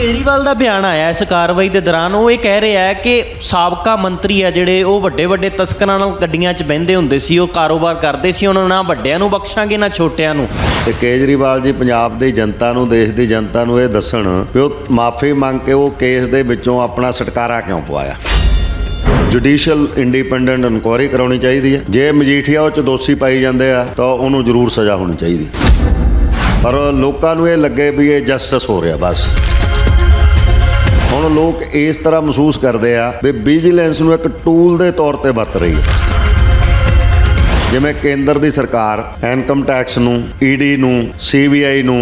ਕੇਜਰੀਵਾਲ ਦਾ ਬਿਆਨ ਆਇਆ ਇਸ ਕਾਰਵਾਈ ਦੇ ਦੌਰਾਨ, ਉਹ ਇਹ ਕਹਿ ਰਿਹਾ ਹੈ ਕਿ ਸਾਬਕਾ ਮੰਤਰੀ ਆ ਜਿਹੜੇ, ਉਹ ਵੱਡੇ ਵੱਡੇ ਤਸਕਰਾਂ ਨਾਲ ਗੱਡੀਆਂ 'ਚ ਬਹਿੰਦੇ ਹੁੰਦੇ ਸੀ, ਉਹ ਕਾਰੋਬਾਰ ਕਰਦੇ ਸੀ, ਉਹਨਾਂ ਨੂੰ ਨਾ ਵੱਡਿਆਂ ਨੂੰ ਬਖਸ਼ਾਂਗੇ, ਨਾ ਛੋਟਿਆਂ ਨੂੰ। ਤੇ ਕੇਜਰੀਵਾਲ ਜੀ ਪੰਜਾਬ ਦੀ ਜਨਤਾ ਨੂੰ, ਦੇਸ਼ ਦੀ ਜਨਤਾ ਨੂੰ ਇਹ ਦੱਸਣ ਵੀ ਉਹ ਮਾਫੀ ਮੰਗ ਕੇ ਉਹ ਕੇਸ ਦੇ ਵਿੱਚੋਂ ਆਪਣਾ ਛੁਟਕਾਰਾ ਕਿਉਂ ਪਵਾਇਆ। ਜੁਡੀਸ਼ੀਅਲ ਇੰਡੀਪੈਂਡੈਂਟ ਇਨਕੁਆਇਰੀ ਕਰਾਉਣੀ ਚਾਹੀਦੀ ਹੈ। ਜੇ ਮਜੀਠੀਆ ਉਹ ਚ ਦੋਸ਼ੀ ਪਾਈ ਜਾਂਦੇ ਆ, ਤਾਂ ਉਹਨੂੰ ਜ਼ਰੂਰ ਸਜ਼ਾ ਹੋਣੀ ਚਾਹੀਦੀ। ਪਰ ਲੋਕਾਂ ਨੂੰ ਇਹ ਲੱਗੇ ਵੀ ਇਹ ਜਸਟਿਸ ਹੋ ਰਿਹਾ ਬਸ। ਹੁਣ ਲੋਕ ਇਸ ਤਰ੍ਹਾਂ ਮਹਿਸੂਸ ਕਰਦੇ ਆ ਵੀ ਵਿਜੀਲੈਂਸ ਨੂੰ ਇੱਕ ਟੂਲ ਦੇ ਤੌਰ ਤੇ ਵਰਤ ਰਹੀ ਹੈ। ਜਿਵੇਂ ਕੇਂਦਰ ਦੀ ਸਰਕਾਰ ਇਨਕਮ ਟੈਕਸ ਨੂੰ ਈਡੀ ਨੂੰ ਸੀਬੀਆਈ ਨੂੰ,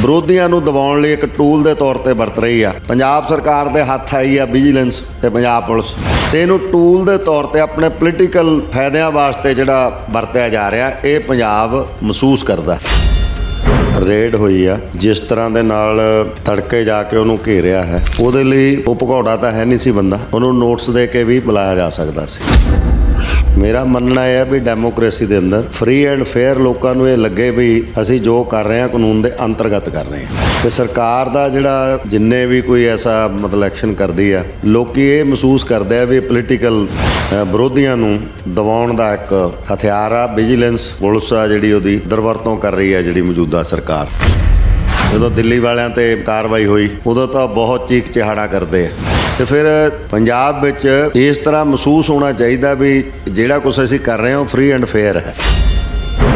ਵਿਰੋਧੀਆਂ ਨੂੰ ਦਬਾਉਣ ਲਈ ਇੱਕ ਟੂਲ ਦੇ ਤੌਰ ਤੇ ਵਰਤ ਰਹੀ ਆ। ਪੰਜਾਬ ਸਰਕਾਰ ਦੇ ਹੱਥ ਆਈ ਆ ਵਿਜੀਲੈਂਸ ਤੇ ਪੰਜਾਬ ਪੁਲਿਸ। ਤੇ ਇਹਨੂੰ ਟੂਲ ਦੇ ਤੌਰ ਤੇ ਆਪਣੇ ਪੋਲੀਟੀਕਲ ਫਾਇਦਿਆਂ ਵਾਸਤੇ ਜਿਹੜਾ ਵਰਤਿਆ ਜਾ ਰਿਹਾ, ਇਹ ਪੰਜਾਬ ਮਹਿਸੂਸ ਕਰਦਾ ਰੇਡ ਹੋਈ ਆ, ਜਿਸ ਤਰ੍ਹਾਂ ਦੇ ਨਾਲ ਤੜਕੇ ਜਾ ਕੇ ਉਹਨੂੰ ਘੇਰਿਆ ਹੈ। ਉਹਦੇ ਲਈ ਉਹ ਭਗੌੜਾ ਤਾਂ ਹੈ ਨਹੀਂ ਸੀ ਬੰਦਾ, ਉਹਨੂੰ ਨੋਟਸ ਦੇ ਕੇ ਵੀ ਬੁਲਾਇਆ ਜਾ ਸਕਦਾ ਸੀ। ਮੇਰਾ ਮੰਨਣਾ ਇਹ ਹੈ ਵੀ ਡੈਮੋਕ੍ਰੇਸੀ ਦੇ ਅੰਦਰ ਫ੍ਰੀ ਐਂਡ ਫੇਅਰ ਲੋਕਾਂ ਨੂੰ ਇਹ ਲੱਗੇ ਵੀ ਅਸੀਂ ਜੋ ਕਰ ਰਹੇ ਹਾਂ ਕਾਨੂੰਨ ਦੇ ਅੰਤਰਗਤ ਕਰ ਰਹੇ ਹਾਂ। ਤੇ ਸਰਕਾਰ ਦਾ ਜਿਹੜਾ ਜਿੰਨੇ ਵੀ ਕੋਈ ਐਸਾ ਮਤਲਬ ਐਕਸ਼ਨ ਕਰਦੀ ਆ, ਲੋਕੀ ਇਹ ਮਹਿਸੂਸ ਕਰਦੇ ਆ ਵੀ ਪੋਲੀਟੀਕਲ ਵਿਰੋਧੀਆਂ ਨੂੰ ਦਬਾਉਣ ਦਾ ਇੱਕ ਹਥਿਆਰ ਆ ਵਿਜੀਲੈਂਸ ਪੁਲਿਸ ਆ ਜਿਹੜੀ ਉਹਦੀ ਦਰਵਰਤੋਂ ਕਰ ਰਹੀ ਆ ਜਿਹੜੀ ਮੌਜੂਦਾ ਸਰਕਾਰ। ਜਦੋਂ ਦਿੱਲੀ ਵਾਲਿਆਂ ਤੇ ਕਾਰਵਾਈ ਹੋਈ, ਉਦੋਂ ਤਾਂ ਬਹੁਤ ਚੀਕ ਚਿਹਾੜਾ ਕਰਦੇ ਆ। ਤੇ ਫਿਰ ਪੰਜਾਬ ਵਿੱਚ ਇਸ ਤਰ੍ਹਾਂ ਮਹਿਸੂਸ ਹੋਣਾ ਚਾਹੀਦਾ ਵੀ ਜਿਹੜਾ ਕੁਝ ਅਸੀਂ ਕਰ ਰਹੇ ਹਾਂ ਉਹ ਫ੍ਰੀ ਐਂਡ ਫੇਅਰ ਹੈ।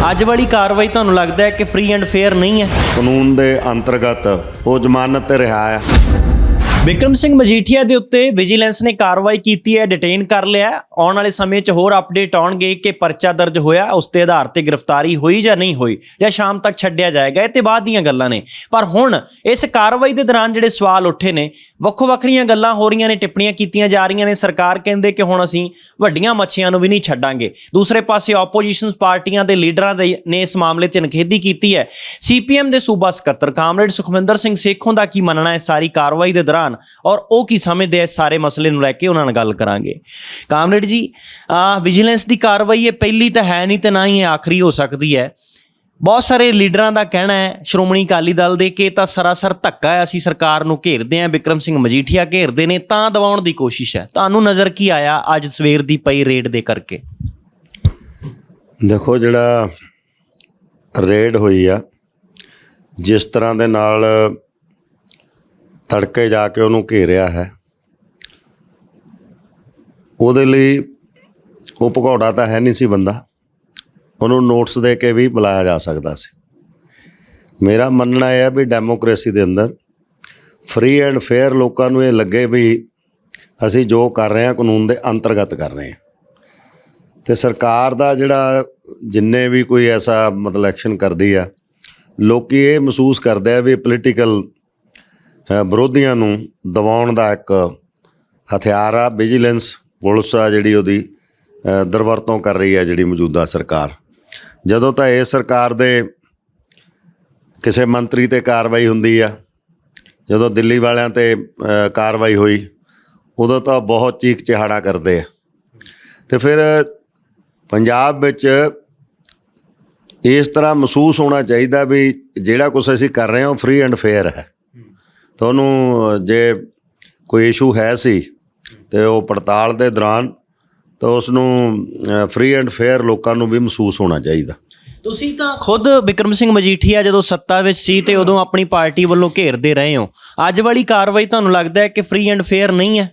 ਅੱਜ ਵਾਲੀ ਕਾਰਵਾਈ ਤੁਹਾਨੂੰ ਲੱਗਦਾ ਹੈ ਕਿ ਫ੍ਰੀ ਐਂਡ ਫੇਅਰ ਨਹੀਂ ਹੈ? ਕਾਨੂੰਨ ਦੇ ਅੰਤਰਗਤ ਉਹ ਜ਼ਮਾਨਤ ਤੇ ਰਿਹਾ ਆ ਵਿਕਰਮ ਸਿੰਘ ਮਜੀਠੀਆ ਦੇ ਉੱਤੇ ਵਿਜੀਲੈਂਸ ਨੇ ਕਾਰਵਾਈ ਕੀਤੀ ਹੈ ਡਿਟੇਨ ਕਰ ਲਿਆ ਆਉਣ ਵਾਲੇ ਸਮੇਂ 'ਚ ਹੋਰ ਅਪਡੇਟ ਆਉਣਗੇ ਕਿ ਪਰਚਾ ਦਰਜ ਹੋਇਆ, ਉਸ ਦੇ ਆਧਾਰ ਤੇ ਗ੍ਰਿਫਤਾਰੀ ਹੋਈ ਜਾਂ ਨਹੀਂ ਹੋਈ, ਜਾਂ ਸ਼ਾਮ ਤੱਕ ਛੱਡਿਆ ਜਾਏਗਾ, ਇਹ ਤੇ ਬਾਅਦ ਦੀਆਂ ਗੱਲਾਂ ਨੇ। ਪਰ ਹੁਣ ਇਸ ਕਾਰਵਾਈ ਦੇ ਦੌਰਾਨ ਜਿਹੜੇ ਸਵਾਲ ਉੱਠੇ ਨੇ ਵੱਖੋ ਵੱਖਰੀਆਂ ਗੱਲਾਂ ਹੋ ਰਹੀਆਂ ਨੇ, ਟਿੱਪਣੀਆਂ ਕੀਤੀਆਂ ਜਾ ਰਹੀਆਂ ਨੇ। ਸਰਕਾਰ ਕਹਿੰਦੇ ਕਿ ਹੁਣ ਅਸੀਂ ਵੱਡੀਆਂ ਮੱਛੀਆਂ ਨੂੰ ਵੀ ਨਹੀਂ ਛੱਡਾਂਗੇ। ਦੂਸਰੇ ਪਾਸੇ ਆਪੋਜੀਸ਼ਨ ਪਾਰਟੀਆਂ ਦੇ ਲੀਡਰਾਂ ਦੇ ਨੇ ਇਸ ਮਾਮਲੇ 'ਚ ਨਿਖੇਧੀ ਕੀਤੀ ਹੈ। ਸੀਪੀਐਮ ਦੇ ਸੂਬਾ ਸਕੱਤਰ ਕਾਮਰੇਡ ਸੁਖਵਿੰਦਰ ਸਿੰਘ ਸੇਖੋਂ ਦਾ ਕੀ ਮੰਨਣਾ ਹੈ ਸਾਰੀ ਕਾਰਵਾਈ ਦੇ ਦੌਰਾਨ? ਔਰ ਉਹ ਕੀ ਸਮਝਦੇ ਆ ਸਾਰੇ ਮਸਲੇ ਨੂੰ ਲੈ ਕੇ ਉਹਨਾਂ ਨਾਲ ਗੱਲ ਕਰਾਂਗੇ। ਕਾਮਰੇਡ ਜੀ ਵਿਜੀਲੈਂਸ ਦੀ ਕਾਰਵਾਈ ਇਹ ਪਹਿਲੀ ਤਾਂ ਹੈ ਨਹੀਂ ਤੇ ਨਾ ਹੀ ਆਖਰੀ ਹੋ ਸਕਦੀ ਹੈ। ਬਹੁਤ ਸਾਰੇ ਲੀਡਰਾਂ ਦਾ ਕਹਿਣਾ ਹੈ, ਸ਼੍ਰੋਮਣੀ ਅਕਾਲੀ ਦਲ ਦੇ ਕਿ ਤਾਂ ਸਰਾਸਰ ਧੱਕਾ ਹੈ, ਅਸੀਂ ਸਰਕਾਰ ਨੂੰ ਘੇਰਦੇ ਹਾਂ, ਵਿਕਰਮ ਸਿੰਘ ਮਜੀਠੀਆ ਘੇਰਦੇ ਨੇ, ਤਾਂ ਦਬਾਉਣ ਦੀ ਕੋਸ਼ਿਸ਼ ਹੈ। ਤੁਹਾਨੂੰ ਨਜ਼ਰ ਕੀ ਆਇਆ ਅੱਜ ਸਵੇਰ ਦੀ ਪਈ ਰੇਡ ਦੇ ਕਰਕੇ? ਦੇਖੋ ਜਿਹੜਾ ਰੇਡ ਹੋਈ ਆ, ਜਿਸ ਤਰ੍ਹਾਂ ਦੇ ਨਾਲ ਤੜਕੇ ਜਾ ਕੇ ਉਹਨੂੰ ਘੇਰਿਆ ਹੈ। ਉਹਦੇ ਲਈ ਉਹ ਭਗੌੜਾ ਤਾਂ ਹੈ ਨਹੀਂ ਸੀ ਬੰਦਾ। ਉਹਨੂੰ ਨੋਟਸ ਦੇ ਕੇ ਵੀ ਬੁਲਾਇਆ ਜਾ ਸਕਦਾ ਸੀ। ਮੇਰਾ ਮੰਨਣਾ ਇਹ ਹੈ ਵੀ ਡੈਮੋਕ੍ਰੇਸੀ ਦੇ ਅੰਦਰ ਫ੍ਰੀ ਐਂਡ ਫੇਅਰ ਲੋਕਾਂ ਨੂੰ ਇਹ ਲੱਗੇ ਵੀ ਅਸੀਂ ਜੋ ਕਰ ਰਹੇ ਹਾਂ ਕਾਨੂੰਨ ਦੇ ਅੰਤਰਗਤ ਕਰ ਰਹੇ ਹਾਂ। ਤੇ ਸਰਕਾਰ ਦਾ ਜਿਹੜਾ ਜਿੰਨੇ ਵੀ ਕੋਈ ਐਸਾ ਮਤਲਬ ਐਕਸ਼ਨ ਕਰਦੀ ਆ, ਲੋਕੀ ਇਹ ਮਹਿਸੂਸ ਕਰਦੇ ਆ ਵੀ ਪੋਲੀਟੀਕਲ ਵਿਰੋਧੀਆਂ ਨੂੰ ਦਬਾਉਣ ਦਾ ਇੱਕ ਹਥਿਆਰ ਆ ਵਿਜੀਲੈਂਸ ਪੁਲਿਸ ਆ ਜਿਹੜੀ ਉਹਦੀ ਦੁਰਵਰਤੋਂ ਕਰ ਰਹੀ ਆ ਜਿਹੜੀ ਮੌਜੂਦਾ ਸਰਕਾਰ। ਜਦੋਂ ਤਾਂ ਇਹ ਸਰਕਾਰ ਦੇ ਕਿਸੇ ਮੰਤਰੀ ਤੇ ਕਾਰਵਾਈ ਹੁੰਦੀ ਆ, ਜਦੋਂ ਦਿੱਲੀ ਵਾਲਿਆਂ ਤੇ ਕਾਰਵਾਈ ਹੋਈ, ਉਦੋਂ ਤਾਂ ਬਹੁਤ ਚੀਕ ਚਿਹਾੜਾ ਕਰਦੇ ਆ। ਤੇ ਫਿਰ ਪੰਜਾਬ ਵਿੱਚ ਇਸ ਤਰ੍ਹਾਂ ਮਹਿਸੂਸ ਹੋਣਾ ਚਾਹੀਦਾ ਵੀ ਜਿਹੜਾ ਕੁਝ ਅਸੀਂ ਕਰ ਰਹੇ ਹਾਂ ਉਹ ਫ੍ਰੀ ਐਂਡ ਫੇਅਰ ਹੈ। ਤੁਹਾਨੂੰ ਜੇ ਕੋਈ ਇਸ਼ੂ ਹੈ ਸੀ ਤੇ ਉਹ ਪੜਤਾਲ ਦੇ ਦੌਰਾਨ ਤਾਂ ਉਸ ਨੂੰ ਫ੍ਰੀ ਐਂਡ ਫੇਅਰ ਲੋਕਾਂ ਨੂੰ ਵੀ ਮਹਿਸੂਸ ਹੋਣਾ ਚਾਹੀਦਾ। ਤੁਸੀਂ ਤਾਂ ਖੁਦ ਵਿਕਰਮ ਸਿੰਘ ਮਜੀਠੀਆ ਜਦੋਂ ਸੱਤਾ ਵਿੱਚ ਸੀ ਤੇ ਉਦੋਂ ਆਪਣੀ ਪਾਰਟੀ ਵੱਲੋਂ ਘੇਰਦੇ ਰਹੇ ਹੋ। ਅੱਜ ਵਾਲੀ ਕਾਰਵਾਈ ਤੁਹਾਨੂੰ ਲੱਗਦਾ ਹੈ ਕਿ ਫ੍ਰੀ ਐਂਡ ਫੇਅਰ ਨਹੀਂ ਹੈ?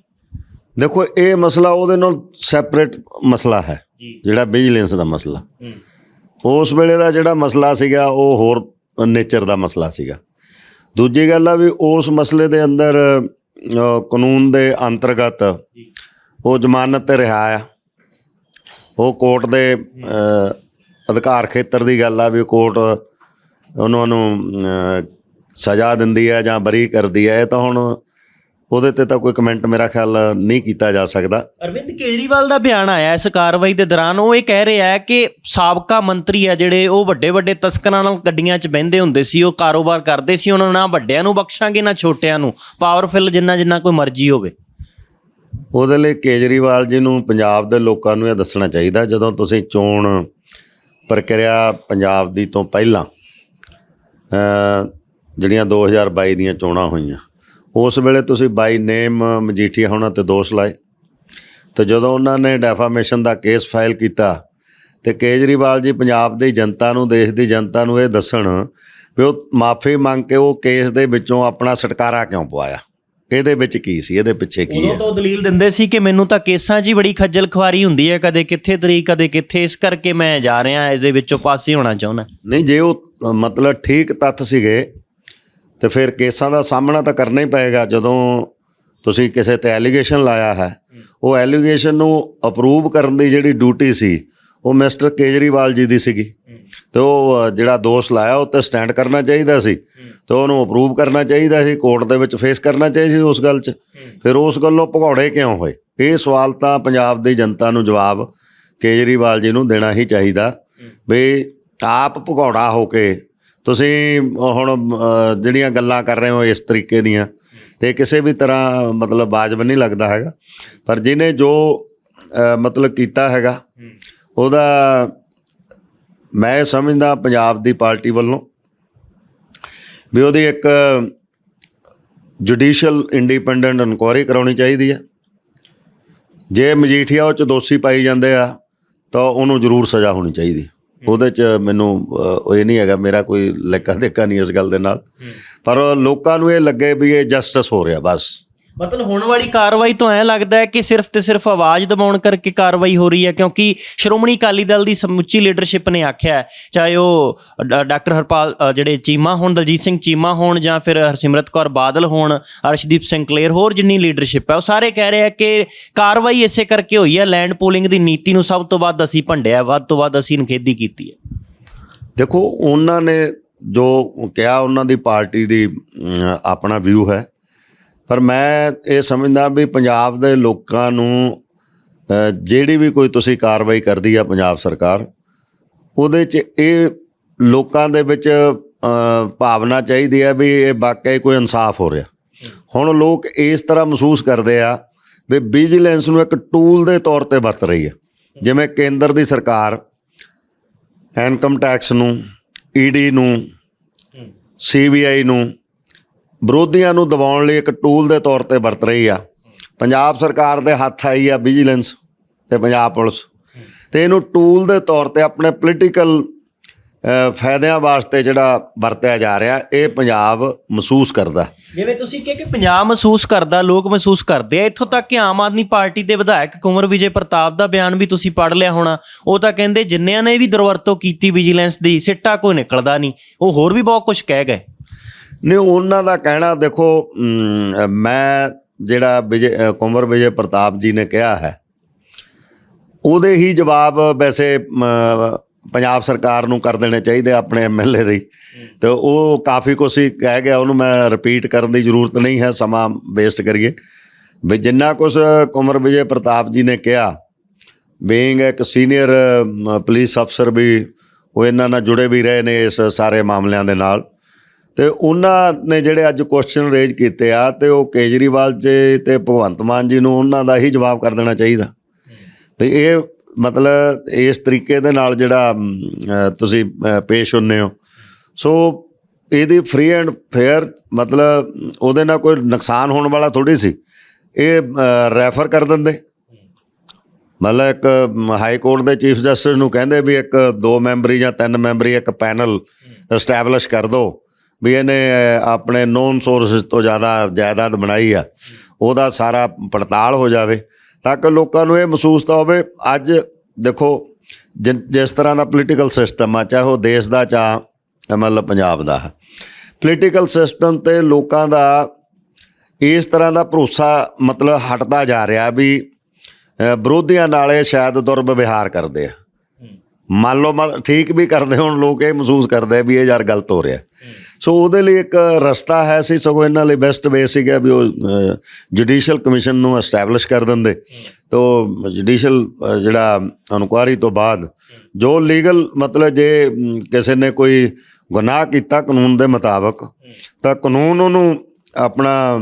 ਦੇਖੋ ਇਹ ਮਸਲਾ ਉਹਦੇ ਨਾਲ ਸੈਪਰੇਟ ਮਸਲਾ ਹੈ ਜਿਹੜਾ ਵਿਜੀਲੈਂਸ ਦਾ ਮਸਲਾ। ਉਸ ਵੇਲੇ ਦਾ ਜਿਹੜਾ ਮਸਲਾ ਸੀਗਾ ਉਹ ਹੋਰ ਨੇਚਰ ਦਾ ਮਸਲਾ ਸੀਗਾ। ਦੂਜੀ ਗੱਲ ਆ ਵੀ ਉਸ ਮਸਲੇ ਦੇ ਅੰਦਰ ਕਾਨੂੰਨ ਦੇ ਅੰਤਰਗਤ ਉਹ ਜ਼ਮਾਨਤ ਤੇ ਰਿਹਾ ਆ। ਉਹ ਕੋਰਟ ਦੇ ਅਧਿਕਾਰ ਖੇਤਰ ਦੀ ਗੱਲ ਆ ਵੀ ਕੋਰਟ ਉਹਨਾਂ ਨੂੰ ਸਜ਼ਾ ਦਿੰਦੀ ਹੈ ਜਾਂ ਬਰੀ ਕਰਦੀ ਹੈ ਇਹ ਤਾਂ ਹੁਣ ਉਹਦੇ ਤੇ ਤਾਂ ਕੋਈ ਕਮੈਂਟ ਮੇਰਾ ਖਿਆਲ ਨਹੀਂ ਕੀਤਾ ਜਾ ਸਕਦਾ। ਅਰਵਿੰਦ ਕੇਜਰੀਵਾਲ ਦਾ ਬਿਆਨ ਆਇਆ ਇਸ ਕਾਰਵਾਈ ਦੇ ਦੌਰਾਨ। ਉਹ ਇਹ ਕਹਿ ਰਿਹਾ ਹੈ ਕਿ ਸਾਬਕਾ ਮੰਤਰੀ ਆ ਜਿਹੜੇ ਉਹ ਵੱਡੇ ਵੱਡੇ ਤਸਕਰਾਂ ਨਾਲ ਗੱਡੀਆਂ 'ਚ ਬਹਿੰਦੇ ਹੁੰਦੇ ਸੀ ਉਹ ਕਾਰੋਬਾਰ ਕਰਦੇ ਸੀ। ਉਹਨਾਂ ਨੂੰ ਨਾ ਵੱਡਿਆਂ ਨੂੰ ਬਖਸ਼ਾਂਗੇ ਨਾ ਛੋਟਿਆਂ ਨੂੰ। ਪਾਵਰਫੁਲ ਜਿੰਨਾ ਜਿੰਨਾ ਕੋਈ ਮਰਜ਼ੀ ਹੋਵੇ। ਉਹਦੇ ਲਈ ਕੇਜਰੀਵਾਲ ਜੀ ਨੂੰ ਪੰਜਾਬ ਦੇ ਲੋਕਾਂ ਨੂੰ ਇਹ ਦੱਸਣਾ ਚਾਹੀਦਾ ਜਦੋਂ ਤੁਸੀਂ ਚੋਣ ਪ੍ਰਕਿਰਿਆ ਪੰਜਾਬ ਦੀ ਤੋਂ ਪਹਿਲਾਂ ਜਿਹੜੀਆਂ 2022 ਦੀਆਂ ਚੋਣਾਂ ਹੋਈਆਂ ਉਸ ਵੇਲੇ ਤੁਸੀਂ ਬਾਈ ਨੇਮ ਮਜੀਠੀਆ ਹੋਣਾ ਤੇ ਦੋਸ਼ ਲਾਏ। ਤੇ ਜਦੋਂ ਉਹਨਾਂ ਨੇ ਡੈਫਾਮੇਸ਼ਨ ਦਾ ਕੇਸ ਫਾਈਲ ਕੀਤਾ ਤੇ ਕੇਜਰੀਵਾਲ ਜੀ ਪੰਜਾਬ ਦੀ ਜਨਤਾ ਨੂੰ ਦੇਸ਼ ਦੀ ਜਨਤਾ ਨੂੰ ਇਹ ਦੱਸਣ ਵੀ ਉਹ ਮਾਫੀ ਮੰਗ ਕੇ ਉਹ ਕੇਸ ਦੇ ਵਿੱਚੋਂ ਆਪਣਾ ਛੁਟਕਾਰਾ ਕਿਉਂ ਪਵਾਇਆ? ਇਹਦੇ ਵਿੱਚ ਕੀ ਸੀ? ਇਹਦੇ ਪਿੱਛੇ ਕੀ ਹੈ? ਤਾਂ ਉਹ ਦਲੀਲ ਦਿੰਦੇ ਸੀ ਕਿ ਮੈਨੂੰ ਤਾਂ ਕੇਸਾਂ 'ਚ ਹੀ ਬੜੀ ਖੱਜਲ ਖੁਆਰੀ ਹੁੰਦੀ ਹੈ ਕਦੇ ਕਿੱਥੇ ਤਰੀਕ ਕਦੇ ਕਿੱਥੇ ਇਸ ਕਰਕੇ ਮੈਂ ਜਾ ਰਿਹਾ ਇਸ ਦੇ ਵਿੱਚੋਂ ਪਾਸੇ ਹੋਣਾ ਚਾਹੁੰਦਾ। ਨਹੀਂ ਜੇ ਉਹ ਮਤਲਬ ਠੀਕ ਤੱਥ ਸੀਗੇ ਤੇ ਫਿਰ ਕੇਸਾਂ ਦਾ ਸਾਹਮਣਾ ਤਾਂ ਕਰਨਾ ਹੀ ਪਏਗਾ ਜਦੋਂ ਤੁਸੀਂ ਕਿਸੇ ਤੇ ਐਲੀਗੇਸ਼ਨ ਲਾਇਆ ਹੈ। ਉਹ ਐਲੀਗੇਸ਼ਨ ਨੂੰ ਅਪਰੂਵ ਕਰਨ ਦੀ ਜਿਹੜੀ ਡਿਊਟੀ ਸੀ, ਉਹ ਮਿਸਟਰ ਕੇਜਰੀਵਾਲ ਜੀ ਦੀ ਸੀਗੀ। ਤੇ ਉਹ ਜਿਹੜਾ ਦੋਸ਼ ਲਾਇਆ, ਉਹ ਤੇ ਸਟੈਂਡ ਕਰਨਾ ਚਾਹੀਦਾ ਸੀ। ਤੇ ਉਹਨੂੰ ਅਪਰੂਵ ਕਰਨਾ ਚਾਹੀਦਾ ਸੀ ਕੋਰਟ ਦੇ ਵਿੱਚ ਫੇਸ ਕਰਨਾ ਚਾਹੀਦਾ ਸੀ ਉਸ ਗੱਲ 'ਚ। ਫਿਰ ਉਸ ਗੱਲੋਂ ਭਗੌੜੇ ਕਿਉਂ ਹੋਏ? ਇਹ ਸਵਾਲ ਤਾਂ ਪੰਜਾਬ ਦੀ ਜਨਤਾ ਨੂੰ ਜਵਾਬ ਕੇਜਰੀਵਾਲ ਜੀ ਨੂੰ ਦੇਣਾ ਹੀ ਚਾਹੀਦਾ। ਵੀ ਆਪ ਭਗੌੜਾ ਹੋ ਕੇ ਤੁਸੀਂ ਹੁਣ ਜਿਹੜੀਆਂ ਗੱਲਾਂ ਕਰ ਰਹੇ ਹੋ ਇਸ ਤਰੀਕੇ ਦੀਆਂ, ਤੇ ਕਿਸੇ ਵੀ ਤਰ੍ਹਾਂ, ਮਤਲਬ, ਵਾਜਬ ਨਹੀਂ ਲੱਗਦਾ ਹੈਗਾ। ਪਰ ਜਿਹਨੇ ਜੋ ਮਤਲਬ ਕੀਤਾ ਹੈਗਾ, ਉਹਦਾ ਮੈਂ ਸਮਝਦਾ ਪੰਜਾਬ ਦੀ ਪਾਰਟੀ ਵੱਲੋਂ ਵੀ ਉਹਦੀ ਇੱਕ ਜੁਡੀਸ਼ੀਅਲ ਇੰਡੀਪੈਂਡੈਂਟ ਇਨਕੁਆਇਰੀ ਕਰਾਉਣੀ ਚਾਹੀਦੀ ਹੈ। ਜੇ ਮਜੀਠੀਆ ਉਹ ਚ ਦੋਸ਼ੀ ਪਾਈ ਜਾਂਦੇ ਆ, ਤਾਂ ਉਹਨੂੰ ਜ਼ਰੂਰ ਸਜ਼ਾ ਹੋਣੀ ਚਾਹੀਦੀ। ਉਹਦੇ ਚ ਮੈਨੂੰ ਇਹ ਨਹੀਂ ਹੈਗਾ ਮੇਰਾ ਕੋਈ ਲੈਕਾ ਦੇਕਾ ਨਹੀਂ ਇਸ ਗੱਲ ਦੇ ਨਾਲ। ਪਰ ਲੋਕਾਂ ਨੂੰ ਇਹ ਲੱਗੇ ਵੀ ਇਹ ਜਸਟਿਸ ਹੋ ਰਿਹਾ ਬਸ। ਮਤਲਬ ਹੋਣ ਵਾਲੀ ਕਾਰਵਾਈ ਤੋਂ ਐ ਲੱਗਦਾ ਹੈ ਕਿ ਸਿਰਫ ਤੇ ਸਿਰਫ ਆਵਾਜ਼ ਦਬਾਉਣ ਕਰਕੇ ਕਾਰਵਾਈ ਹੋ ਰਹੀ ਹੈ, ਕਿਉਂਕਿ ਸ਼੍ਰੋਮਣੀ ਅਕਾਲੀ ਦਲ ਦੀ ਸਮੁੱਚੀ ਲੀਡਰਸ਼ਿਪ ਨੇ ਆਖਿਆ ਚਾਹੇ ਉਹ ਡਾ- ਡਾਕਟਰ ਹਰਪਾਲ ਜਿਹੜੇ ਚੀਮਾ ਹੋਣ, ਦਲਜੀਤ ਸਿੰਘ ਚੀਮਾ ਹੋਣ ਜਾਂ ਫਿਰ ਹਰਸਿਮਰਤ ਕੌਰ ਬਾਦਲ ਹੋਣ, ਅਰਸ਼ਦੀਪ ਸਿੰਘ ਕਲੇਰ, ਹੋਰ ਜਿੰਨੀ ਲੀਡਰਸ਼ਿਪ ਹੈ, ਉਹ ਸਾਰੇ ਕਹਿ ਰਹੇ ਆ ਕਿ ਕਾਰਵਾਈ ਇਸੇ ਕਰਕੇ ਹੋਈ ਹੈ ਲੈਂਡ ਪੂਲਿੰਗ ਦੀ ਨੀਤੀ ਨੂੰ ਸਭ ਤੋਂ ਵੱਧ ਅਸੀਂ ਭੰਡਿਆ, ਵੱਧ ਤੋਂ ਵੱਧ ਅਸੀਂ ਨਖੇਦੀ ਕੀਤੀ ਹੈ। ਦੇਖੋ, ਉਹਨਾਂ ਨੇ ਜੋ ਕਿਹਾ, ਉਹਨਾਂ ਦੀ ਪਾਰਟੀ ਦੀ ਆਪਣਾ ਵਿਊ ਹੈ। ਪਰ ਮੈਂ ਇਹ ਸਮਝਦਾ ਵੀ ਪੰਜਾਬ ਦੇ ਲੋਕਾਂ ਨੂੰ ਜਿਹੜੀ ਵੀ ਕੋਈ ਤੁਸੀਂ ਕਾਰਵਾਈ ਕਰਦੀ ਆ ਪੰਜਾਬ ਸਰਕਾਰ ਉਹਦੇ 'ਚ ਇਹ ਲੋਕਾਂ ਦੇ ਵਿੱਚ ਭਾਵਨਾ ਚਾਹੀਦੀ ਹੈ ਵੀ ਇਹ ਵਾਕਈ ਕੋਈ ਇਨਸਾਫ ਹੋ ਰਿਹਾ। ਹੁਣ ਲੋਕ ਇਸ ਤਰ੍ਹਾਂ ਮਹਿਸੂਸ ਕਰਦੇ ਆ ਵੀ ਵਿਜੀਲੈਂਸ ਨੂੰ ਇੱਕ ਟੂਲ ਦੇ ਤੌਰ ਤੇ ਵਰਤ ਰਹੀ ਹੈ ਜਿਵੇਂ ਕੇਂਦਰ ਦੀ ਸਰਕਾਰ ਇਨਕਮ ਟੈਕਸ ਨੂੰ ਈਡੀ ਨੂੰ ਸੀਬੀਆਈ ਨੂੰ ਵਿਰੋਧੀਆਂ ਨੂੰ ਦਬਾਉਣ ਲਈ ਇੱਕ ਟੂਲ ਦੇ ਤੌਰ ਤੇ ਵਰਤ ਰਹੀ ਆ। ਪੰਜਾਬ ਸਰਕਾਰ ਦੇ ਹੱਥ ਆਈ ਆ ਵਿਜੀਲੈਂਸ ਤੇ ਪੰਜਾਬ ਪੁਲਿਸ। ਤੇ ਇਹਨੂੰ ਟੂਲ ਦੇ ਤੌਰ ਤੇ ਆਪਣੇ ਪੋਲੀਟੀਕਲ ਫਾਇਦਿਆਂ ਵਾਸਤੇ ਜਿਹੜਾ ਵਰਤਿਆ ਜਾ ਰਿਹਾ, ਇਹ ਪੰਜਾਬ ਮਹਿਸੂਸ ਕਰਦਾ। ਜਿਵੇਂ ਤੁਸੀਂ ਕਿਹਾ ਕਿ ਪੰਜਾਬ ਮਹਿਸੂਸ ਕਰਦਾ, ਲੋਕ ਮਹਿਸੂਸ ਕਰਦੇ ਆ। ਇੱਥੋਂ ਤੱਕ ਕਿ ਆਮ ਆਦਮੀ ਪਾਰਟੀ ਦੇ ਵਿਧਾਇਕ ਕੁੰਵਰ ਵਿਜੇ ਪ੍ਰਤਾਪ ਦਾ ਬਿਆਨ ਵੀ ਤੁਸੀਂ ਪੜ੍ਹ ਲਿਆ ਹੋਣਾ। ਉਹ ਤਾਂ ਕਹਿੰਦੇ ਜਿੰਨਿਆਂ ਨੇ ਵੀ ਦੁਰਵਰਤੋਂ ਕੀਤੀ ਵਿਜੀਲੈਂਸ ਦੀ, ਸਿੱਟਾ ਕੋਈ ਨਿਕਲਦਾ ਨਹੀਂ। ਉਹ ਹੋਰ ਵੀ ਬਹੁਤ ਕੁਝ ਕਹਿ ਗਏ। ਨਹੀਂ ਉਹਨਾਂ ਦਾ ਕਹਿਣਾ ਦੇਖੋ ਮੈਂ ਜਿਹੜਾ ਵਿਜੇ ਅ, ਕੁੰਵਰ ਵਿਜੇ ਪ੍ਰਤਾਪ ਜੀ ਨੇ ਕਿਹਾ ਹੈ ਉਹਦੇ ਹੀ ਜਵਾਬ ਵੈਸੇ ਪੰਜਾਬ ਸਰਕਾਰ ਨੂੰ ਕਰ ਦੇਣੇ ਚਾਹੀਦੇ ਆਪਣੇ ਐਮਐਲਏ ਦੇ ਹੀ। ਤੇ ਉਹ ਕਾਫੀ ਕੁਛ ਹੀ ਕਹਿ ਗਿਆ ਉਹਨੂੰ ਮੈਂ ਰਿਪੀਟ ਕਰਨ ਦੀ ਜ਼ਰੂਰਤ ਨਹੀਂ ਹੈ ਸਮਾਂ ਵੇਸਟ ਕਰੀਏ ਵੀ ਜਿੰਨਾ ਕੁਛ ਕੁੰਵਰ ਵਿਜੇ ਪ੍ਰਤਾਪ ਜੀ ਨੇ ਕਿਹਾ ਬੀਇੰਗ ਇੱਕ ਸੀਨੀਅਰ ਪੁਲਿਸ ਅਫਸਰ ਵੀ ਉਹ ਇਹਨਾਂ ਨਾਲ ਜੁੜੇ ਵੀ ਰਹੇ ਨੇ ਇਸ ਸਾਰੇ ਮਾਮਲਿਆਂ ਦੇ ਨਾਲ ਤੇ ਉਹਨਾਂ ਨੇ ਜਿਹੜੇ ਅੱਜ ਕੁਐਸਚਨ ਰੇਜ ਕੀਤੇ ਆ ਤੇ ਉਹ ਕੇਜਰੀਵਾਲ ਜੀ ਤੇ ਭਗਵੰਤ ਮਾਨ ਜੀ ਨੂੰ ਉਹਨਾਂ ਦਾ ਹੀ ਜਵਾਬ ਕਰ ਦੇਣਾ ਚਾਹੀਦਾ। ਤੇ ਇਹ ਮਤਲਬ ਇਸ ਤਰੀਕੇ ਦੇ ਨਾਲ ਜਿਹੜਾ ਤੁਸੀਂ ਪੇਸ਼ ਹੁੰਨੇ ਹੋ। ਸੋ ਇਹਦੀ ਫ੍ਰੀ ਐਂਡ ਫੇਅਰ ਮਤਲਬ ਉਹਦੇ ਨਾਲ ਕੋਈ ਨੁਕਸਾਨ ਹੋਣ ਵਾਲਾ ਥੋੜੀ ਸੀ। ਇਹ ਰੈਫਰ ਕਰ ਦਿੰਦੇ। ਮਤਲਬ ਇੱਕ ਹਾਈ ਕੋਰਟ ਦੇ ਚੀਫ ਜਸਟਿਸ ਨੂੰ ਕਹਿੰਦੇ ਵੀ ਇੱਕ ਦੋ ਮੈਂਬਰੀ ਜਾਂ ਤਿੰਨ ਮੈਂਬਰੀ ਇੱਕ ਪੈਨਲ ਐਸਟੈਬਲਿਸ਼ ਕਰ ਦਿਓ ਵੀ ਇਹਨੇ ਆਪਣੇ ਨੋਨ ਸੋਰਸਸ ਤੋਂ ਜ਼ਿਆਦਾ ਜਾਇਦਾਦ ਬਣਾਈ ਆ। ਉਹਦਾ ਸਾਰਾ ਪੜਤਾਲ ਹੋ ਜਾਵੇ, ਤਾਂ ਕਿ ਲੋਕਾਂ ਨੂੰ ਇਹ ਮਹਿਸੂਸ ਤਾਂ ਹੋਵੇ, ਅੱਜ ਦੇਖੋ ਜਿਸ ਤਰ੍ਹਾਂ ਦਾ ਪੋਲੀਟੀਕਲ ਸਿਸਟਮ ਆ, ਚਾਹੇ ਉਹ ਦੇਸ਼ ਦਾ ਚਾਹ ਮਤਲਬ ਪੰਜਾਬ ਦਾ। ਪੋਲੀਟੀਕਲ ਸਿਸਟਮ ਤੇ ਲੋਕਾਂ ਦਾ ਇਸ ਤਰ੍ਹਾਂ ਦਾ ਭਰੋਸਾ ਮਤਲਬ ਹਟਦਾ ਜਾ ਰਿਹਾ ਵੀ ਵਿਰੋਧੀਆਂ ਨਾਲੇ ਇਹ ਸ਼ਾਇਦ ਦੁਰਵਿਵਹਾਰ ਕਰਦੇ ਆ। ਮੰਨ ਲਓ ਮੰਨ- ਠੀਕ ਵੀ ਕਰਦੇ ਹੁਣ ਲੋਕ ਇਹ ਮਹਿਸੂਸ ਕਰਦੇ ਆ ਵੀ ਇਹ ਯਾਰ ਗਲਤ ਹੋ ਰਿਹਾ। ਸੋ ਉਹਦੇ ਲਈ ਇੱਕ ਰਸਤਾ ਹੈ ਸੀ ਸਗੋਂ ਇਹਨਾਂ ਲਈ ਬੈਸਟ ਵੇ ਸੀਗਾ ਵੀ ਉਹ ਜੁਡੀਸ਼ੀਅਲ ਕਮਿਸ਼ਨ ਨੂੰ ਐਸਟੈਬਲਿਸ਼ ਕਰ ਦਿੰਦੇ। ਤੋ ਜੁਡੀਸ਼ੀਅਲ ਜਿਹੜਾ ਇਨਕੁਆਰੀ ਤੋਂ ਬਾਅਦ ਜੋ ਲੀਗਲ ਮਤਲਬ ਜੇ ਮ, ਕਿਸੇ ਨੇ ਕੋਈ ਗੁਨਾਹ ਕੀਤਾ ਕਾਨੂੰਨ ਦੇ ਮੁਤਾਬਕ ਤਾਂ ਕਾਨੂੰਨ ਉਹਨੂੰ ਆਪਣਾ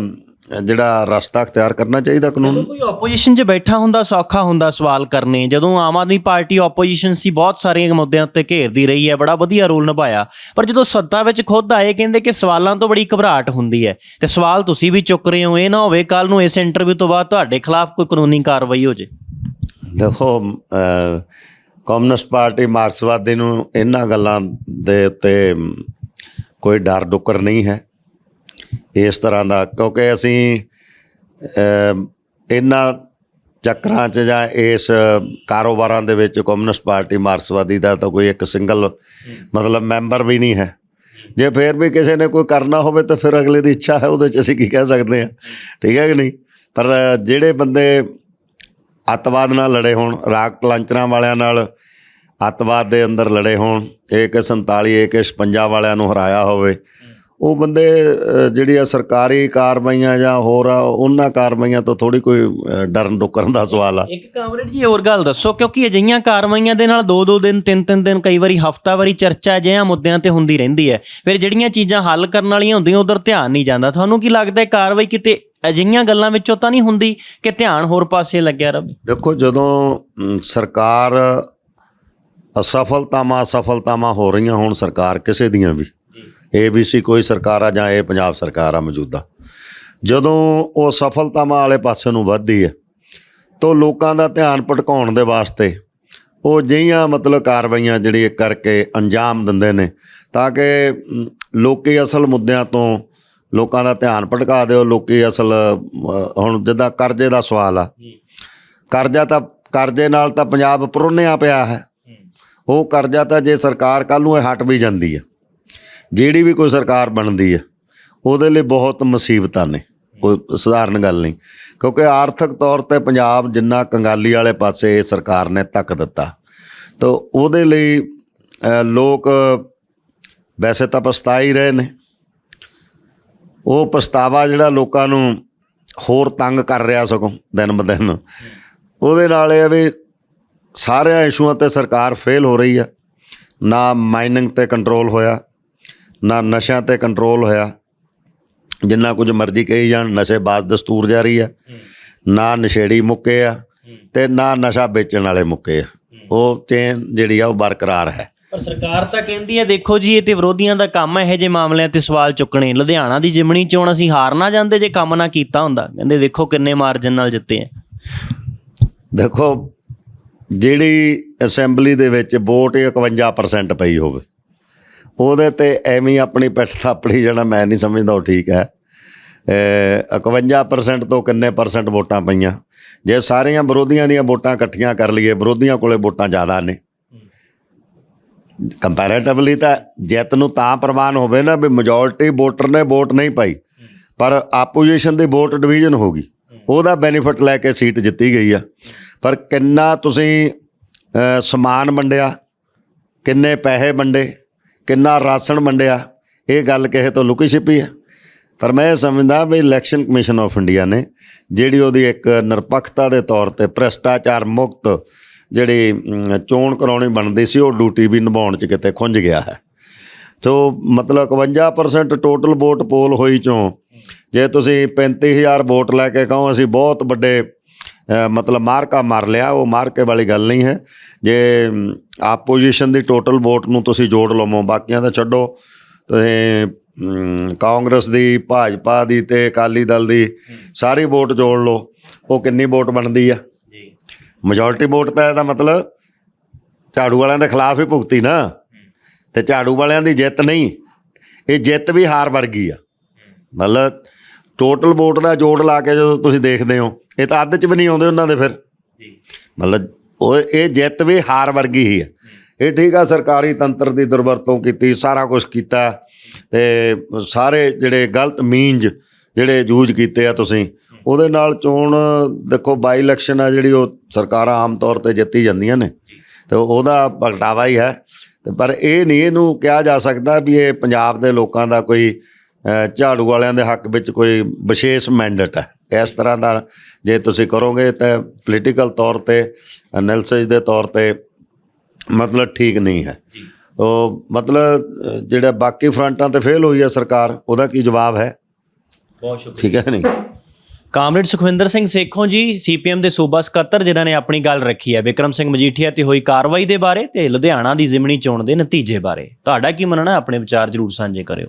ਜਿਹੜਾ ਰਸਤਾ ਅਖਤਿਆਰ ਕਰਨਾ ਚਾਹੀਦਾ ਕਾਨੂੰਨ? ਜਦੋਂ ਕੋਈ ਆਪੋਜੀਸ਼ਨ 'ਚ ਬੈਠਾ ਹੁੰਦਾ ਸੌਖਾ ਹੁੰਦਾ ਸਵਾਲ ਕਰਨੇ। ਜਦੋਂ ਆਮ ਆਦਮੀ ਪਾਰਟੀ ਆਪੋਜੀਸ਼ਨ ਸੀ ਬਹੁਤ ਸਾਰੀਆਂ ਮੁੱਦਿਆਂ ਉੱਤੇ ਘੇਰਦੀ ਰਹੀ ਹੈ ਬੜਾ ਵਧੀਆ ਰੋਲ ਨਿਭਾਇਆ। ਪਰ ਜਦੋਂ ਸੱਤਾ ਵਿੱਚ ਖੁਦ ਆਏ ਕਹਿੰਦੇ ਕਿ ਸਵਾਲਾਂ ਤੋਂ ਬੜੀ ਘਬਰਾਹਟ ਹੁੰਦੀ ਹੈ। ਤੇ ਸਵਾਲ ਤੁਸੀਂ ਵੀ ਚੁੱਕ ਰਹੇ ਹੋ ਇਹ ਨਾ ਹੋਵੇ ਕੱਲ ਨੂੰ ਇਸ ਇੰਟਰਵਿਊ ਤੋਂ ਬਾਅਦ ਤੁਹਾਡੇ ਖਿਲਾਫ ਕੋਈ ਕਾਨੂੰਨੀ ਕਾਰਵਾਈ ਹੋ ਜੇ। ਦੇਖੋ ਅਹ, ਕਮਿਊਨਿਸਟ ਪਾਰਟੀ ਮਾਰਕਸਵਾਦੀ ਨੂੰ ਇਹਨਾਂ ਗੱਲਾਂ ਦੇ ਉੱਤੇ ਕੋਈ ਡਰ ਡੁੱਕਰ ਨਹੀਂ ਹੈ। ਇਸ ਤਰ੍ਹਾਂ ਦਾ, ਕਿਉਂਕਿ ਅਸੀਂ ਇਹਨਾਂ ਚੱਕਰਾਂ 'ਚ ਜਾਂ ਇਸ ਕਾਰੋਬਾਰਾਂ ਦੇ ਵਿੱਚ ਕਮਿਊਨਿਸਟ ਪਾਰਟੀ ਮਾਰਕਸਵਾਦੀ ਦਾ ਤਾਂ ਕੋਈ ਇੱਕ ਸਿੰਗਲ ਮਤਲਬ ਮੈਂਬਰ ਵੀ ਨਹੀਂ ਹੈ। ਜੇ ਫੇਰ ਵੀ ਕਿਸੇ ਨੇ ਕੋਈ ਕਰਨਾ ਹੋਵੇ ਤਾਂ ਫਿਰ ਅਗਲੇ ਦੀ ਇੱਛਾ ਹੈ, ਉਹਦੇ 'ਚ ਅਸੀਂ ਕੀ ਕਹਿ ਸਕਦੇ ਹਾਂ। ਠੀਕ ਹੈ ਕਿ ਨਹੀਂ? ਪਰ ਜਿਹੜੇ ਬੰਦੇ ਅੱਤਵਾਦ ਨਾਲ ਲੜੇ ਹੋਣ, ਰਾਕ ਲਾਂਚਰਾਂ ਵਾਲਿਆਂ ਨਾਲ ਅੱਤਵਾਦ ਦੇ ਅੰਦਰ ਲੜੇ ਹੋਣ AK47 AK56 ਵਾਲਿਆਂ ਨੂੰ ਹਰਾਇਆ ਹੋਵੇ ਉਹ ਬੰਦੇ ਜਿਹੜੀ ਆ ਸਰਕਾਰੀ ਕਾਰਵਾਈਆਂ ਜਾਂ ਹੋਰ ਆ ਉਹਨਾਂ ਕਾਰਵਾਈਆਂ ਤੋਂ ਥੋੜੀ ਕੋਈ ਡਰਨ ਡੁੱਕਰਨ ਦਾ ਸਵਾਲ ਆ। ਇੱਕ ਕਾਮਰੇਡ ਜੀ ਹੋਰ ਗੱਲ ਦੱਸੋ ਕਿਉਂਕਿ ਅਜਿਹੀਆਂ ਕਾਰਵਾਈਆਂ ਦੇ ਨਾਲ ਦੋ ਦੋ ਦਿਨ ਤਿੰਨ ਤਿੰਨ ਦਿਨ ਕਈ ਵਾਰੀ ਹਫਤਾਵਾਰੀ ਚਰਚਾ ਅਜਿਹੀਆਂ ਮੁੱਦਿਆਂ ਤੇ ਹੁੰਦੀ ਰਹਿੰਦੀ ਹੈ। ਫਿਰ ਜਿਹੜੀਆਂ ਚੀਜ਼ਾਂ ਹੱਲ ਕਰਨ ਵਾਲੀਆਂ ਹੁੰਦੀਆਂ ਉਧਰ ਧਿਆਨ ਨਹੀਂ ਜਾਂਦਾ। ਤੁਹਾਨੂੰ ਕੀ ਲੱਗਦਾ ਹੈ ਕਾਰਵਾਈ ਕਿਤੇ ਅਜਿਹੀਆਂ ਗੱਲਾਂ ਵਿੱਚੋਂ ਤਾਂ ਨਹੀਂ ਹੁੰਦੀ ਕਿ ਧਿਆਨ ਹੋਰ ਪਾਸੇ ਲੱਗਿਆ ਰਵੇ ਦੇਖੋ ਜਦੋਂ ਸਰਕਾਰ ਅਸਫਲਤਾਵਾਂ ਅਸਫਲਤਾਵਾਂ ਹੋ ਰਹੀਆਂ ਹੋਣ ਸਰਕਾਰ ਕਿਸੇ ਦੀਆਂ ਵੀ ਏਬੀਸੀ ਕੋਈ ਸਰਕਾਰ ਆ ਜਾਂ ਇਹ ਪੰਜਾਬ ਸਰਕਾਰ ਆ ਮੌਜੂਦਾ। ਜਦੋਂ ਉਹ ਸਫਲਤਾਵਾਂ ਵਾਲੇ ਪਾਸੇ ਨੂੰ ਵੱਧਦੀ ਹੈ ਤਾਂ ਲੋਕਾਂ ਦਾ ਧਿਆਨ ਭਟਕਾਉਣ ਦੇ ਵਾਸਤੇ ਉਹ ਜਿਹੀਆਂ ਮਤਲਬ ਕਾਰਵਾਈਆਂ ਜਿਹੜੀ ਕਰਕੇ ਅੰਜਾਮ ਦਿੰਦੇ ਨੇ ਤਾਂ ਕਿ ਲੋਕੀ ਅਸਲ ਮੁੱਦਿਆਂ ਤੋਂ ਲੋਕਾਂ ਦਾ ਧਿਆਨ ਭਟਕਾ ਦਿਓ ਲੋਕੀ ਅਸਲ ਹੁਣ ਜਿੱਦਾਂ ਕਰਜ਼ੇ ਦਾ ਸਵਾਲ ਆ। ਕਰਜ਼ਾ ਤਾਂ ਕਰਜ਼ੇ ਨਾਲ ਤਾਂ ਪੰਜਾਬ ਪਰੋਨਿਆ ਪਿਆ ਹੈ। ਉਹ ਕਰਜ਼ਾ ਤਾਂ ਜੇ ਸਰਕਾਰ ਕੱਲ ਨੂੰ ਇਹ ਹਟ ਵੀ ਜਾਂਦੀ ਹੈ। ਜਿਹੜੀ ਵੀ ਕੋਈ ਸਰਕਾਰ ਬਣਦੀ ਹੈ ਉਹਦੇ ਲਈ ਬਹੁਤ ਮੁਸੀਬਤਾਂ ਨੇ, ਕੋਈ ਸਧਾਰਨ ਗੱਲ ਨਹੀਂ। ਕਿਉਂਕਿ ਆਰਥਿਕ ਤੌਰ ਤੇ ਪੰਜਾਬ ਜਿੰਨਾ ਕੰਗਾਲੀ ਵਾਲੇ ਪਾਸੇ ਇਹ ਸਰਕਾਰ ਨੇ ਧੱਕ ਦਿੱਤਾ, ਤਾਂ ਉਹਦੇ ਲਈ ਲੋਕ ਵੈਸੇ ਤਾਂ ਪਛਤਾ ਹੀ ਰਹੇ ਨੇ। ਉਹ ਪਛਤਾਵਾ ਜਿਹੜਾ ਲੋਕਾਂ ਨੂੰ ਹੋਰ ਤੰਗ ਕਰ ਰਿਹਾ ਸਗੋਂ, ਦਿਨ ਬ ਦਿਨ। ਉਹਦੇ ਨਾਲ ਇਹ ਵੀ ਸਾਰਿਆਂ ਇਸ਼ੂਆਂ ਤੇ ਸਰਕਾਰ ਫੇਲ ਹੋ ਰਹੀ ਆ, ਨਾ ਮਾਈਨਿੰਗ ਤੇ ਕੰਟਰੋਲ ਹੋਇਆ ਨਾ ਨਸ਼ਿਆਂ ਤੇ ਕੰਟਰੋਲ ਹੋਇਆ। ਜਿੰਨਾ ਕੁਝ ਮਰਜ਼ੀ ਕਹੀ ਜਾਣ ਨਸ਼ੇਬਾਜ਼ ਦਸਤੂਰ ਜਾਰੀ ਆ। ਨਾ ਨਸ਼ੇੜੀ ਮੁੱਕੇ ਆ ਤੇ ਨਾ ਨਸ਼ਾ ਵੇਚਣ ਵਾਲੇ ਮੁੱਕੇ ਆ। ਉਹ ਚੇਨ ਜਿਹੜੀ ਆ ਉਹ ਬਰਕਰਾਰ ਹੈ। ਪਰ ਸਰਕਾਰ ਤਾਂ ਕਹਿੰਦੀ ਹੈ ਦੇਖੋ ਜੀ ਇਹ ਤੇ ਵਿਰੋਧੀਆਂ ਦਾ ਕੰਮ ਹੈ ਇਹੋ ਜਿਹੇ ਮਾਮਲਿਆਂ ਤੇ ਸਵਾਲ ਚੁੱਕਣੇ। ਲੁਧਿਆਣਾ ਦੀ ਜਿਮਣੀ ਚੋਣ ਅਸੀਂ ਹਾਰ ਨਾ ਜਾਂਦੇ ਜੇ ਕੰਮ ਨਾ ਕੀਤਾ ਹੁੰਦਾ। ਕਹਿੰਦੇ ਦੇਖੋ ਕਿੰਨੇ ਮਾਰਜਨ ਨਾਲ ਜਿੱਤੇ ਆ। ਦੇਖੋ ਜਿਹੜੀ ਅਸੈਂਬਲੀ ਦੇ ਵਿੱਚ ਵੋਟ 51% ਪਈ ਹੋਵੇ। ਉਹਦੇ ਤੇ ਐਵੇਂ ਆਪਣੀ ਪਿੱਠ ਥਾਪੜੀ ਜਿਹੜਾ ਮੈਂ ਨਹੀਂ ਸਮਝਦਾ ਉਹ ਠੀਕ ਹੈ। ਅਹ 51% ਤੋਂ ਕਿੰਨੇ ਪਰਸੈਂਟ ਵੋਟਾਂ ਪਈਆਂ? ਜੇ ਸਾਰੀਆਂ ਵਿਰੋਧੀਆਂ ਦੀਆਂ ਵੋਟਾਂ ਇਕੱਠੀਆਂ ਕਰ ਲਈਏ, ਵਿਰੋਧੀਆਂ ਕੋਲੇ ਵੋਟਾਂ ਜ਼ਿਆਦਾ ਨੇ। ਕੰਪੈਰੀਟਿਵਲੀ ਤਾਂ ਜਿੱਤ ਨੂੰ ਤਾਂ ਪ੍ਰਵਾਨ ਹੋਵੇ ਨਾ ਵੀ ਮੈਜੋਰਟੀ ਵੋਟਰ ਨੇ ਵੋਟ ਨਹੀਂ ਪਾਈ, ਪਰ ਆਪੋਜੀਸ਼ਨ ਦੀ ਵੋਟ ਡਿਵੀਜ਼ਨ ਹੋ ਗਈ। ਉਹਦਾ ਬੈਨੀਫਿਟ ਲੈ ਕੇ ਸੀਟ ਜਿੱਤੀ ਗਈ ਆ। ਪਰ ਕਿੰਨਾ ਤੁਸੀਂ ਸਮਾਨ ਵੰਡਿਆ, ਕਿੰਨੇ ਪੈਸੇ ਵੰਡੇ ਕਿੰਨਾ ਰਾਸ਼ਨ ਵੰਡਿਆ, ਇਹ ਗੱਲ ਕਿਸੇ ਤੋਂ ਲੁਕੀ ਛਿਪੀ ਹੈ ਪਰ ਮੈਂ ਇਹ ਸਮਝਦਾ ਵੀ ਇਲੈਕਸ਼ਨ ਕਮਿਸ਼ਨ ਆਫ ਇੰਡੀਆ ਨੇ, ਜਿਹੜੀ ਉਹਦੀ ਇੱਕ ਨਿਰਪੱਖਤਾ ਦੇ ਤੌਰ ਤੇ ਭ੍ਰਿਸ਼ਟਾਚਾਰ ਮੁਕਤ ਜਿਹੜੀ ਚੋਣ ਕਰਾਉਣੀ ਬਣਦੀ ਸੀ, ਉਹ ਡਿਊਟੀ ਵੀ ਨਿਭਾਉਣ 'ਚ ਕਿਤੇ ਖੁੰਝ ਗਿਆ ਹੈ। ਸੋ ਮਤਲਬ 51% ਟੋਟਲ ਵੋਟ ਪੋਲ ਹੋਈ ਚੋਂ, ਜੇ ਤੁਸੀਂ 35000 ਵੋਟ ਲੈ ਕੇ ਕਹੋ, ਅਸੀਂ ਬਹੁਤ ਵੱਡੇ ਮਤਲਬ ਮਾਰਕਾ ਮਾਰ ਲਿਆ ਉਹ ਮਾਰਕੇ ਵਾਲੀ ਗੱਲ ਨਹੀਂ ਹੈ। ਜੇ ਆਪੋਜੀਸ਼ਨ ਦੀ ਟੋਟਲ ਵੋਟ ਨੂੰ ਤੁਸੀਂ ਜੋੜ ਲਵੋ ਬਾਕੀਆਂ ਦਾ ਛੱਡੋ। ਤੁਸੀਂ ਕਾਂਗਰਸ ਦੀ ਭਾਜਪਾ ਦੀ ਤੇ ਅਕਾਲੀ ਦਲ ਦੀ ਸਾਰੀ ਵੋਟ ਜੋੜ ਲਓ। ਉਹ ਕਿੰਨੀ ਵੋਟ ਬਣਦੀ ਆ? ਜੀ। ਮੈਜੋਰਟੀ ਵੋਟ ਤਾਂ ਇਹਦਾ ਮਤਲਬ ਝਾੜੂ ਵਾਲਿਆਂ ਦੇ ਖਿਲਾਫ ਹੀ ਭੁਗਤੀ ਨਾ। ਤੇ ਝਾੜੂ ਵਾਲਿਆਂ ਦੀ ਜਿੱਤ ਨਹੀਂ। ਇਹ ਜਿੱਤ ਵੀ ਹਾਰ ਵਰਗੀ ਆ। ਮਤਲਬ ਟੋਟਲ ਵੋਟ ਦਾ ਜੋੜ ਲਾ ਕੇ ਜਦੋਂ ਤੁਸੀਂ ਦੇਖਦੇ ਹੋ ਇਹ ਤਾਂ ਅੱਧ ਚ ਵੀ ਨਹੀਂ ਆਉਂਦੇ ਉਹਨਾਂ ਦੇ ਫਿਰ। ਜੀ। ਮਤਲਬ ਉਹ ਇਹ ਜਿੱਤ ਵੀ ਹਾਰ ਵਰਗੀ ਹੀ ਆ ਇਹ ਠੀਕ ਆ ਸਰਕਾਰੀ ਤੰਤਰ ਦੀ ਦੁਰਵਰਤੋਂ ਕੀਤੀ ਸਾਰਾ ਕੁਝ ਕੀਤਾ ਤੇ ਸਾਰੇ ਜਿਹੜੇ ਗਲਤ ਮੀਨਜ ਜਿਹੜੇ ਯੂਜ਼ ਕੀਤੇ ਆ ਤੁਸੀਂ ਉਹਦੇ ਨਾਲ ਚੋਣ ਦੇਖੋ ਬਾਈ ਇਲੈਕਸ਼ਨ ਆ ਜਿਹੜੀ ਉਹ ਸਰਕਾਰਾਂ ਆਮ ਤੌਰ ਤੇ ਜਿੱਤੀ ਜਾਂਦੀਆਂ ਨੇ। ਤੇ ਉਹਦਾ ਭਗਟਾਵਾ ਹੀ ਹੈ। ਤੇ ਪਰ ਇਹ ਨਹੀਂ ਇਹਨੂੰ ਕਿਹਾ ਜਾ ਸਕਦਾ ਵੀ ਇਹ ਪੰਜਾਬ ਦੇ ਲੋਕਾਂ ਦਾ ਕੋਈ ਝਾੜੂ ਵਾਲਿਆਂ ਦੇ ਹੱਕ ਵਿੱਚ ਕੋਈ ਵਿਸ਼ੇਸ਼ ਮੈਂਡੇਟ ਹੈ। ਇਸ ਤਰ੍ਹਾਂ ਦਾ ਜੇ ਤੁਸੀਂ ਕਰੋਗੇ ਤਾਂ ਪੋਲੀਟੀਕਲ ਤੌਰ ਤੇ ਐਨਾਲਿਸਿਸ ਦੇ ਤੌਰ ਤੇ ਮਤਲਬ ਠੀਕ ਨਹੀਂ ਹੈ। ਜੀ। ਉਹ ਮਤਲਬ ਜਿਹੜਾ ਬਾਕੀ ਫਰੰਟਾਂ ਤੇ ਫੇਲ ਹੋਈ ਹੈ ਸਰਕਾਰ ਉਹਦਾ ਕੀ ਜਵਾਬ ਹੈ? ਬਹੁਤ ਸ਼ੁਕਰੀਆ। ਠੀਕ ਹੈ ਨਹੀਂ? ਕਾਮਰੇਡ ਸੁਖਵਿੰਦਰ ਸਿੰਘ ਸੇਖੋਂ ਜੀ ਸੀਪੀਐਮ ਦੇ ਸੂਬਾ ਸਕੱਤਰ ਜਿਨ੍ਹਾਂ ਨੇ ਆਪਣੀ ਗੱਲ ਰੱਖੀ ਹੈ। ਵਿਕਰਮ ਸਿੰਘ ਮਜੀਠੀਆ ਤੇ ਹੋਈ ਕਾਰਵਾਈ ਦੇ ਬਾਰੇ ਤੇ ਲੁਧਿਆਣਾ ਦੀ ਜ਼ਿਮਨੀ ਚੋਣ ਦੇ ਨਤੀਜੇ ਬਾਰੇ। ਤੁਹਾਡਾ ਕੀ ਮੰਨਣਾ ਹੈ? ਆਪਣੇ ਵਿਚਾਰ ਜਰੂਰ ਸਾਂਝੇ ਕਰਿਓ।